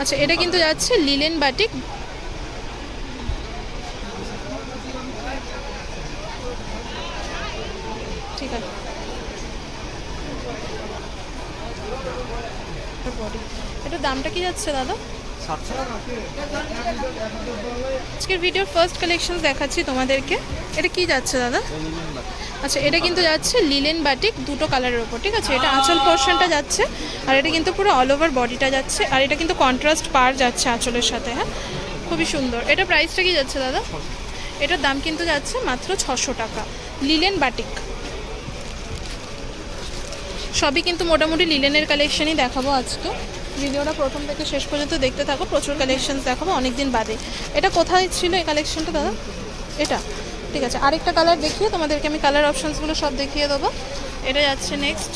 আচ্ছা এটা কিন্তু যাচ্ছে লিলেন বাটিক। ঠিক আছে। এটা দামটা কি যাচ্ছে দাদা? আজকের ভিডিওর ফার্স্ট কালেকশন দেখাচ্ছি তোমাদেরকে। এটা কি যাচ্ছে দাদা? আচ্ছা এটা কিন্তু যাচ্ছে লিলেন বাটিক দুটো কালারের ওপর ঠিক আছে? এটা আঁচল পোর্শনটা যাচ্ছে, আর এটা কিন্তু পুরো অল ওভার বডিটা যাচ্ছে, আর এটা কিন্তু কন্ট্রাস্ট পার যাচ্ছে আঁচলের সাথে হ্যাঁ? খুবই সুন্দর। এটা প্রাইসটা কি যাচ্ছে, দাদা? এটার দাম কিন্তু যাচ্ছে মাত্র ছশো টাকা লিলেন বাটিক সবই কিন্তু মোটামুটি লিলেনের কালেকশনই দেখাবো আজকে। ভিডিওটা প্রথম থেকে শেষ পর্যন্ত দেখতে থাকো, প্রচুর কালেকশন দেখাবো অনেক দিন বাদে। এটা কোথায় ছিল এই কালেকশনটা দাদা? এটা। ঠিক আছে, আরেকটা কালার দেখিয়ে তোমাদেরকে আমি কালার অপশানসগুলো সব দেখিয়ে দেবো। এটা যাচ্ছে নেক্সট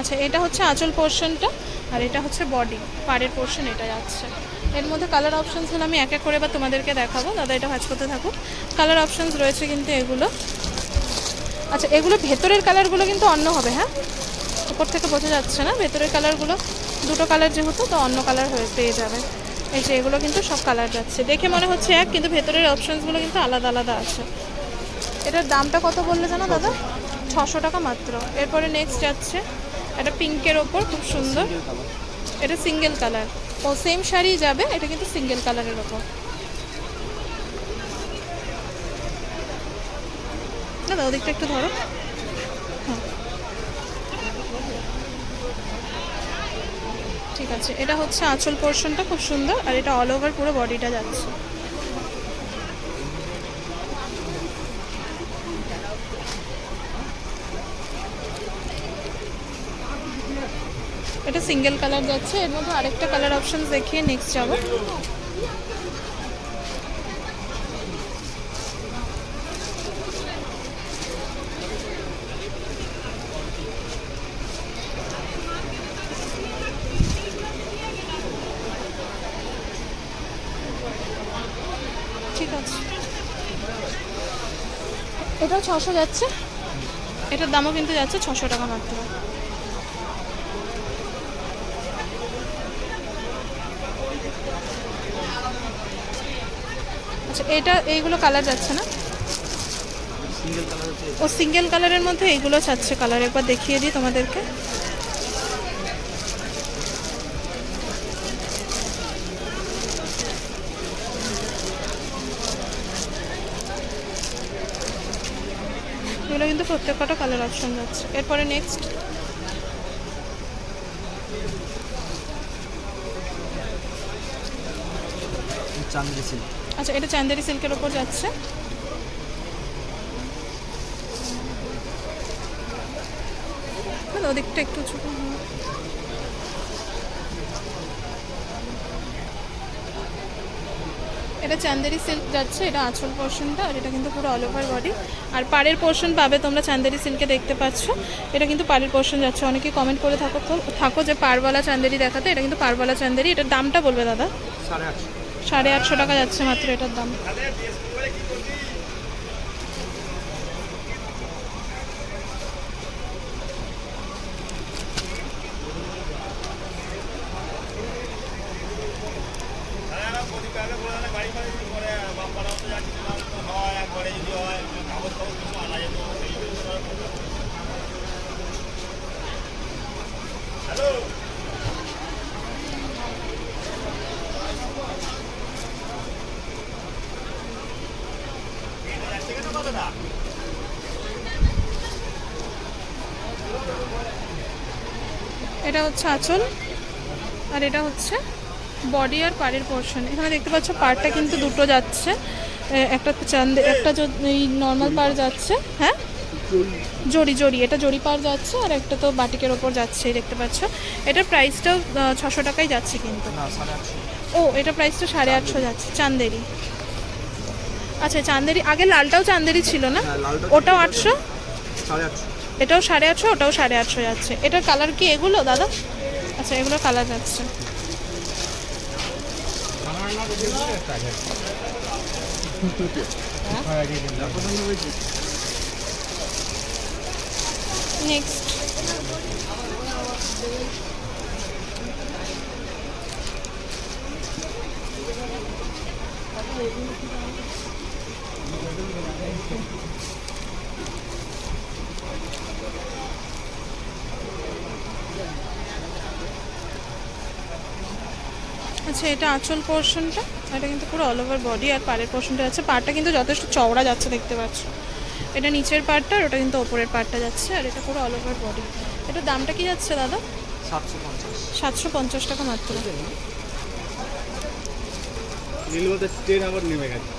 আচ্ছা এটা হচ্ছে আঁচল পোর্শনটা আর এটা হচ্ছে বডি পাড়ের পোর্শন এটা যাচ্ছে। এর মধ্যে কালার অপশানস হলো আমি এক এক করে বা তোমাদেরকে দেখাবো। দাদা, এটা ভাজ করতে থাকুক। কালার অপশানস রয়েছে কিন্তু এগুলো। আচ্ছা এগুলো ভেতরের কালারগুলো কিন্তু অন্য হবে হ্যাঁ? উপর থেকে বোঝা যাচ্ছে না, ভেতরের কালারগুলো, দুটো কালার যেহেতু, তো অন্য কালার হয়ে, পেয়ে যাবে। এই যে এগুলো কিন্তু সব কালার যাচ্ছে। দেখে মনে হচ্ছে এক, কিন্তু ভেতরের অপশানসগুলো কিন্তু আলাদা আলাদা আছে। এটার দামটা কত বললে জানো দাদা? ছশো টাকা মাত্র। এরপরে নেক্সট যাচ্ছে, এটা পিঙ্কের ওপর, খুব সুন্দর। এটা সিঙ্গেল কালার ও সেম শাড়ি যাবে, এটা কিন্তু সিঙ্গেল কালারের ওপর। দাদা ওদিকটা একটু ধরো। হ্যাঁ। ঠিক আছে, এটা হচ্ছে আঁচল পোর্শনটা খুব সুন্দর, আর এটা অল ওভার পুরো বডিটা যাচ্ছে। এটা সিঙ্গেল কালার যাচ্ছে, এর মধ্যে আরেকটা কালার অপশন দেখিয়ে নেক্সট যাব ঠিক আছে এটাও ছশো যাচ্ছে। এটার দামও কিন্তু যাচ্ছে ছশো টাকা মাত্র। আচ্ছা এটা এইগুলো কালার যাচ্ছে না? ও সিঙ্গেল কালারের মধ্যে এইগুলো চাচ্ছে কালার একবার দেখিয়ে দিই তোমাদেরকে। এগুলো কিন্তু প্রত্যেকটা কালার অপশন যাচ্ছে। এরপরে নেক্সট চান্দ্রি সিল্ক আচ্ছা এটা চান্দেরি সিল্কের ওপর যাচ্ছে। ওদিকটা একটু ছোট এটা চান্দেরি সিল্ক যাচ্ছে এটা আঁচল পোর্শনটা আর এটা কিন্তু পুরো অল ওভার বডি আর পাড়ের পোর্শন পাবে তোমরা চান্দেরি সিল্কে দেখতে পাচ্ছ। এটা কিন্তু পাড়ের পোর্শন যাচ্ছে। অনেকে কমেন্ট করে থাকো তো থাকো যে পারওয়ালা চান্দেরি দেখাতে এটা কিন্তু পারওয়ালা চান্দেরি। এটার দামটা বলবে দাদা? সাড়ে আটশো টাকা যাচ্ছে মাত্র এটার দাম। এটা হচ্ছে আঁচল আর এটা হচ্ছে বডি আর পাড়ের পোর্শন এখানে দেখতে পাচ্ছ পাড়টা কিন্তু দুটো যাচ্ছে। একটা চাঁদ একটা এই নর্মাল পাড় যাচ্ছে হ্যাঁ? জড়ি জড়ি এটা জড়ি পাড় যাচ্ছে আর একটা তো বাটিকের ওপর যাচ্ছে দেখতে পাচ্ছ? এটার প্রাইসটাও ছশো টাকাই যাচ্ছে কিন্তু। ও এটা প্রাইসটা সাড়ে আটশো যাচ্ছে চান্দেরি। আচ্ছা চান্দেরি আগে লালটাও চান্দেরি ছিল না? হ্যাঁ, ওটাও আটশো? সাড়ে আটশো। এটাও সাড়ে আটশো, ওটাও সাড়ে আটশো যাচ্ছে এটার কালার কি এগুলো, দাদা? আচ্ছা এগুলো কালার যাচ্ছে। নেক্সট আচ্ছা এটা আঁচল পোর্শনটা এটা কিন্তু পুরো অল ওভার বডি আর পাড়ের পোর্শনটা আছে। পাড়টা কিন্তু যথেষ্ট চওড়া যাচ্ছে দেখতে পাচ্ছ। এটা নিচের পার্টটা আর ওটা কিন্তু ওপরের পার্টটা যাচ্ছে আর এটা পুরো অল ওভার বডি এটা দামটা কি যাচ্ছে দাদা? সাতশো পঞ্চাশ। সাতশো পঞ্চাশ টাকা মাত্র। রেলওয়েতে ট্রেন আবার নেমে গেছে।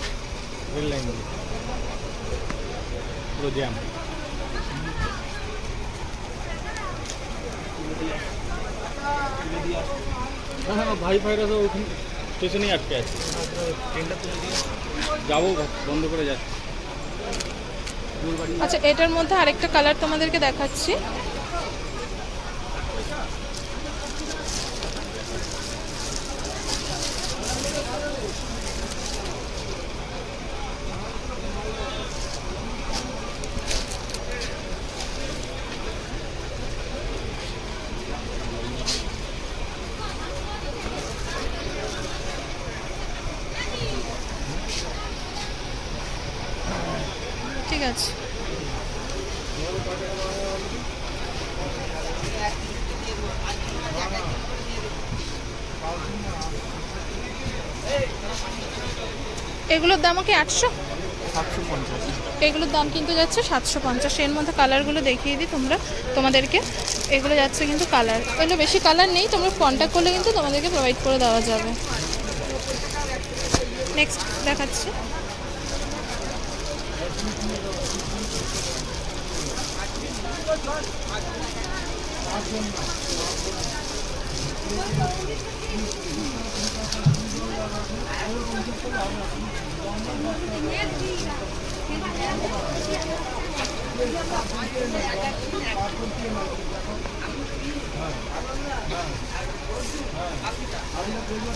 রেল লাইন পুরো জ্যাম হ্যাঁ হ্যাঁ ভাই ভাইরা তো ওখানে স্টেশনেই আটকে আছে। যাব, বন্ধ করে যাচ্ছি। আচ্ছা এটার মধ্যে আরেকটা কালার তোমাদেরকে দেখাচ্ছি। আছে। এগুলোর দামও কি আটশো? এগুলোর দাম কিন্তু যাচ্ছে সাতশো পঞ্চাশ। এর মধ্যে কালারগুলো দেখিয়ে দিই তোমরা। তোমাদেরকে এগুলো যাচ্ছে কিন্তু কালার। এগুলো বেশি কালার নেই, তোমরা কন্ট্যাক্ট করলে কিন্তু তোমাদেরকে প্রোভাইড করে দেওয়া যাবে। নেক্সট দেখাচ্ছি।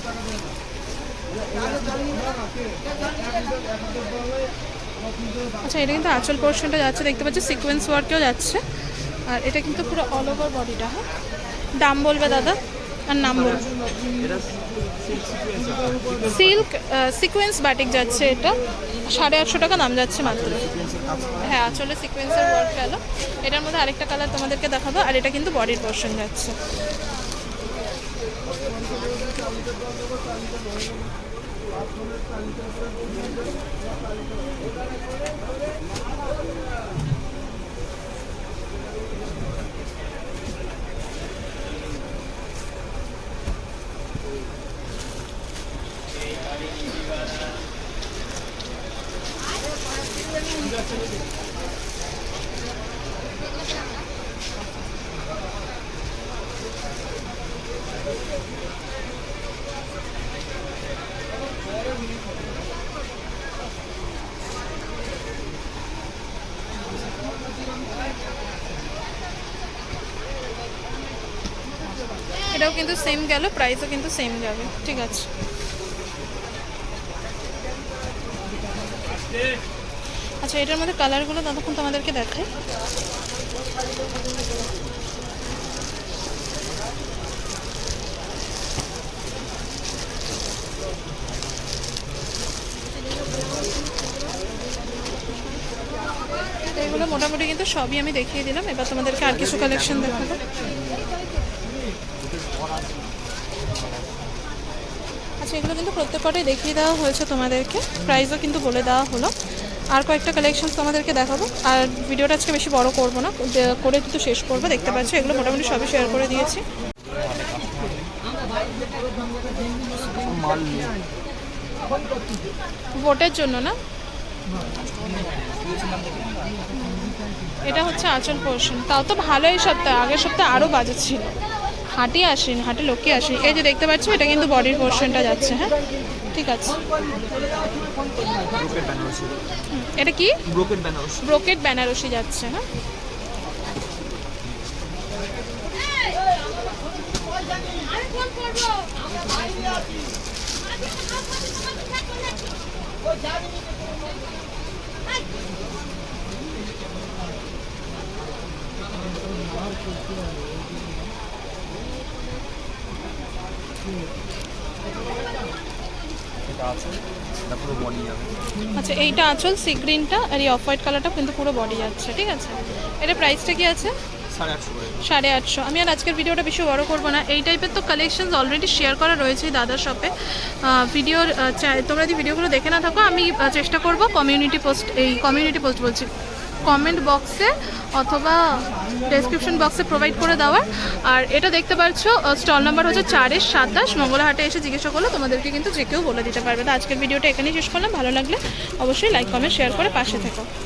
টাকা দেবেন এক হাজার আচ্ছা এটা কিন্তু আঁচল পোর্শনটা যাচ্ছে, দেখতে পাচ্ছি সিকোয়েন্স ওয়ার্কেও যাচ্ছে। আর এটা কিন্তু পুরো অল ওভার বডিটা হ্যাঁ? দাম বলবে দাদা? আর নাম বলবে? সিল্ক সিকোয়েন্স ব্যাটিক যাচ্ছে এটা। সাড়ে আটশো টাকা দাম যাচ্ছে মাত্র। হ্যাঁ আসলে সিকোয়েন্সের ওয়ার্ক গেল। এটার মধ্যে আরেকটা কালার তোমাদেরকে দেখাবো, আর এটা কিন্তু বডির পোর্শন যাচ্ছে। Thank you. কিন্তু সেম গেল প্রাইসও কিন্তু সেম যাবে, ঠিক আছে। আচ্ছা এটার মধ্যে কালারগুলো ততক্ষণ তোমাদেরকে দেখাই। এগুলো মোটামুটি কিন্তু সবই আমি দেখিয়ে দিলাম, এবার তোমাদেরকে আর কিছু কালেকশন দেখাবো। এগুলো কিন্তু প্রত্যেক কটাই দেখিয়ে দেওয়া হয়েছে তোমাদেরকে। প্রাইসও কিন্তু বলে দেওয়া হলো। আর কয়েকটা কালেকশন তোমাদেরকে দেখাবো। আর ভিডিওটা আজকে বেশি বড় করব না করে কিন্তু শেষ করব। দেখতে পাচ্ছ, এগুলো মোটামুটি সবই শেয়ার করে দিয়েছি। ভোটের জন্য না? এটা হচ্ছে আঁচল পোর্শন তাও তো ভালোই সপ্তাহে, আগের সপ্তাহে আরও বাজে ছিল। হাঁটি আসেন হাঁটে লোকই আসেন। এই যে দেখতে পাচ্ছ এটা কিন্তু বডির পোর্শনটা যাচ্ছে হ্যাঁ? ঠিক আছে। এটা কি? ব্রোকেট বেনারসি ব্রোকেট বেনারসি যাচ্ছে হ্যাঁ এটা পুরো বডি যাবে আচ্ছা এইটা আঁচল সি গ্রিনটা আর এই অফ হোয়াইট কালারটা কিন্তু পুরো বডি যাচ্ছে ঠিক আছে? এটা প্রাইসটা কি আছে? সাড়ে আটশো আমি আর আজকের ভিডিওটা বেশি বড় করব না। এই টাইপের তো কালেকশনস অলরেডি শেয়ার করা রয়েছে দাদার শপে ভিডিওর তোমরা যদি ভিডিওগুলো দেখে না থাকো আমি চেষ্টা করব কমিউনিটি পোস্ট এই কমিউনিটি পোস্ট বলছি। কমেন্ট বক্সে অথবা ডেসক্রিপশন বক্সে প্রোভাইড করে দেওয়ার। আর এটা দেখতে পাচ্ছ স্টল নাম্বার হচ্ছে চারের সাতাশ। মঙ্গলহাটে এসে জিজ্ঞাসা করলে তোমাদেরকে কিন্তু যে কেউ বলে দিতে পারবে। তো আজকের ভিডিওটা এখানেই শেষ করলাম। ভালো লাগলে অবশ্যই লাইক কমেন্ট শেয়ার করে পাশে থেকো।